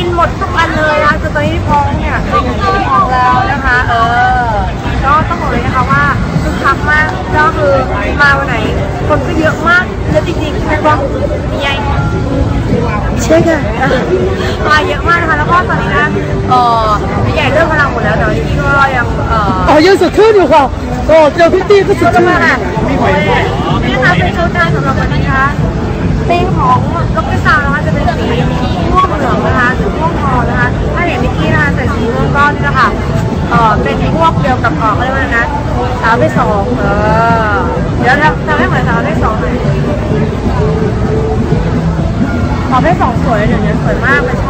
กินหมดทุกอันเลยนะจนตอนนี้พองเนี่ยเป็นท้องแล้วนะคะ เออ ก็ต้องบอกเลยนะคะว่าคึกคักมากก็คือมาวันไหน คนก็เยอะมากแล้วจริงๆเป็นว่ามีไงใช่ค่ะมาเยอะมากนะคะแล้วก็ตอนนี้นะเออพี่ใหญ่เริ่มพลังหมดแล้วแต่ที่ก็ยังเอออยังสุดขึ้นอยู่ค่ะโอ้เจอพี่ตี้ก็สุดขึ้นนี่นะคะเป็นชุดการสำหรับวันนี้ค่ะ นี่แหละค่ะเออเป็นพวกเดียวกับเออเขาเรียกว่าอะไรนะสาวที่สองเออเดี๋ยวทำทำให้เหมือนสาวที่สองหน่อยสาวที่สองสวยเดี๋ยวนี้สวยมากเลยชอบ